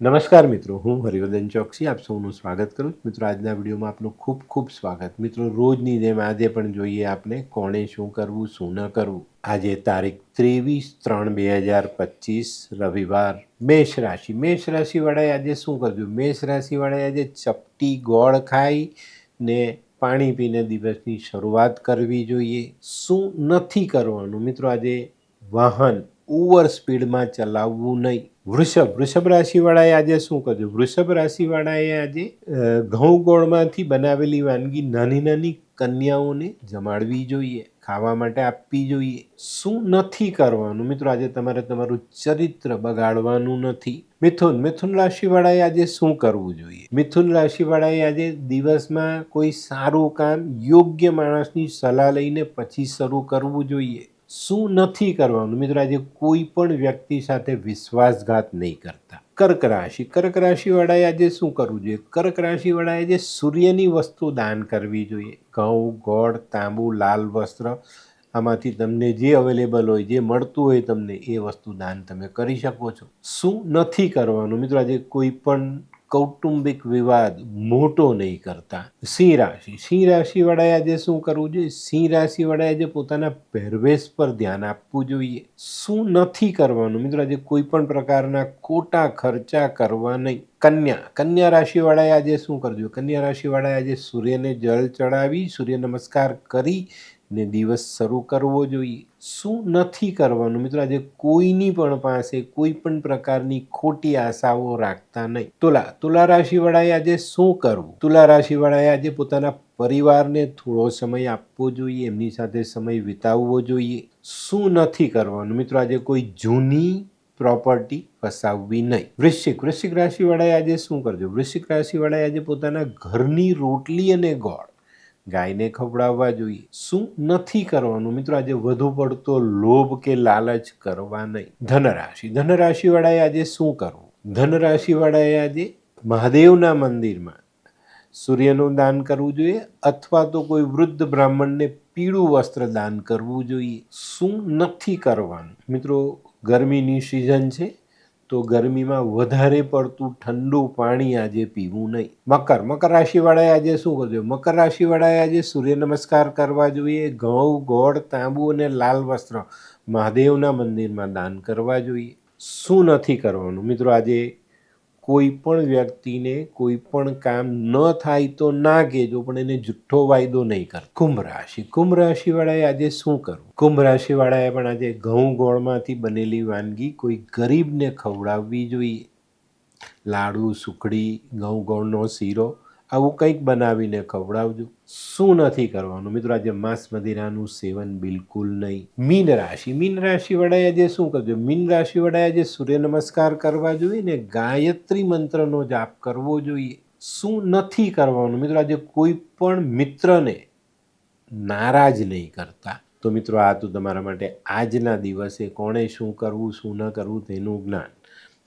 નમસ્કાર મિત્રો, હું હરિવર્ધન ચોકસી, આપ સૌનું સ્વાગત કરું છું. મિત્રો, આજના વિડીયોમાં આપનું ખૂબ ખૂબ સ્વાગત. મિત્રો, રોજની જેમ આજે પણ જોઈએ આપને કોણે શું કરવું, શું ન કરવું. આજે તારીખ ત્રેવીસ ત્રણ બે હજાર પચીસ, રવિવાર, મેષ રાશિ. મેષ રાશિવાળાએ આજે શું કરવું મેષ રાશિવાળાએ આજે ચપટી ગોળ ખાઈ ને પાણી પીને દિવસની શરૂઆત કરવી જોઈએ. શું નથી કરવાનું? મિત્રો, આજે વાહન ઓવર સ્પીડમાં ચલાવવું નહીં. વૃષભ વૃષભ રાશિવાળાએ આજે શું કર્યું? વૃષભ રાશિવાળાએ આજે ઘઉં ગોળમાંથી બનાવેલી વાનગી નાની નાની કન્યાઓને જમાડવી જોઈએ, ખાવા માટે આપવી જોઈએ. શું નથી કરવાનું? મિત્રો, આજે તમારે તમારું ચરિત્ર બગાડવાનું નથી. મિથુન મિથુન રાશિવાળાએ આજે શું કરવું જોઈએ? મિથુન રાશિવાળાએ આજે દિવસમાં કોઈ સારું કામ યોગ્ય માણસની સલાહ લઈને પછી શરૂ કરવું જોઈએ. શું નથી કરવાનું? મિત્રો, આજે કોઈ પણ વ્યક્તિ સાથે વિશ્વાસઘાત નહીં કરતા. કર્ક રાશિ. કર્ક રાશિવાળાએ આજે શું કરવું જોઈએ? કર્ક રાશિવાળાએ આજે સૂર્યની વસ્તુ દાન કરવી જોઈએ. ઘઉં, ગોળ, તાંબુ, લાલ વસ્ત્ર, આમાંથી તમને જે અવેલેબલ હોય, જે મળતું હોય તમને એ વસ્તુ દાન તમે કરી શકો છો. શું નથી કરવાનું? મિત્રો, આજે કોઈ પણ કૌટુંબિક વિવાદ મોટો નહીં કરતા. સિંહ રાશિ. સિંહ રાશિવાળાએ આજે શું કરવું જોઈએ? સિંહ રાશિવાળાએ આજે પોતાના પહેરવેશ પર ધ્યાન આપવું જોઈએ. શું નથી કરવાનું? મિત્રો, આજે કોઈ પણ પ્રકારના ખોટા ખર્ચા કરવા નહીં. કન્યા. કન્યા રાશિવાળાએ આજે શું કરજો કન્યા રાશિવાળાએ આજે સૂર્યને જળ ચડાવી, સૂર્ય નમસ્કાર કરી ને દિવસ શરૂ કરવો જોઈએ. શું નથી કરવાનું? મિત્રો, આજે કોઈની પણ પાસે કોઈ પણ પ્રકારની ખોટી આશાઓ રાખતા નહીં. તુલા તુલા રાશિવાળાએ આજે શું કરવું? તુલા રાશિવાળાએ આજે પોતાના પરિવારને થોડો સમય આપવો જોઈએ, એમની સાથે સમય વિતાવવો જોઈએ. શું નથી કરવાનું? મિત્રો, આજે કોઈ જૂની પ્રોપર્ટી ફસાવવી નહીં. વૃશ્ચિક વૃશ્ચિક રાશિવાળાએ આજે શું કરજો? વૃશ્ચિક રાશિવાળાએ આજે પોતાના ઘરની રોટલી અને ગોળ ગાયને ખવડાવવા જોઈએ. શું નથી કરવાનું? મિત્રો, આજે વધુ પડતો લોભ કે લાલચ કરવા નહીં. ધનરાશિ. ધનરાશિવાળાએ આજે શું કરવું? ધનરાશિવાળાએ આજે મહાદેવના મંદિરમાં સૂર્યનું દાન કરવું જોઈએ અથવા તો કોઈ વૃદ્ધ બ્રાહ્મણને પીળું વસ્ત્ર દાન કરવું જોઈએ. શું નથી કરવાનું? મિત્રો, ગરમીની સિઝન છે. તો ગરમીમાં વધારે પડતું ઠંડુ પાણી આજે પીવું નહીં. મકર મકર રાશિવાળાએ આજે શું કરવું મકર રાશિવાળાએ આજે સૂર્ય નમસ્કાર કરવા જોઈએ, ઘઉં, ગોળ, તાંબુ અને લાલ વસ્ત્ર મહાદેવના મંદિરમાં દાન કરવા જોઈએ. શું નથી કરવાનું? મિત્રો, આજે કોઈ પણ વ્યક્તિને કોઈ પણ કામ ન થાય તો ના કહેજો પણ એને જુઠ્ઠો વાયદો નહીં કર. કુંભ રાશિ. કુંભ રાશિવાળાએ આજે શું કરવું? કુંભ રાશિવાળાએ પણ આજે ઘઉં ગોળમાંથી બનેલી વાનગી કોઈ ગરીબને ખવડાવવી જોઈએ. લાડુ, સુખડી, ઘઉં ગોળનો શીરો આવું કંઈક બનાવીને ખવડાવજો. શું નથી કરવાનું? મિત્રો, આજે માંસ મદિરાનું સેવન બિલકુલ નહીં. મીન રાશિ. મીન રાશિવાળાએ આજે શું કરજો? મીન રાશિ વડાએ આજે સૂર્ય નમસ્કાર કરવા જોઈએ ને ગાયત્રી મંત્રનો જાપ કરવો જોઈએ. શું નથી કરવાનું? મિત્રો, આજે કોઈ પણ મિત્રને નારાજ નહીં કરતા. તો મિત્રો, આ તો તમારા માટે આજના દિવસે કોણે શું કરવું, શું ન કરવું તેનું જ્ઞાન.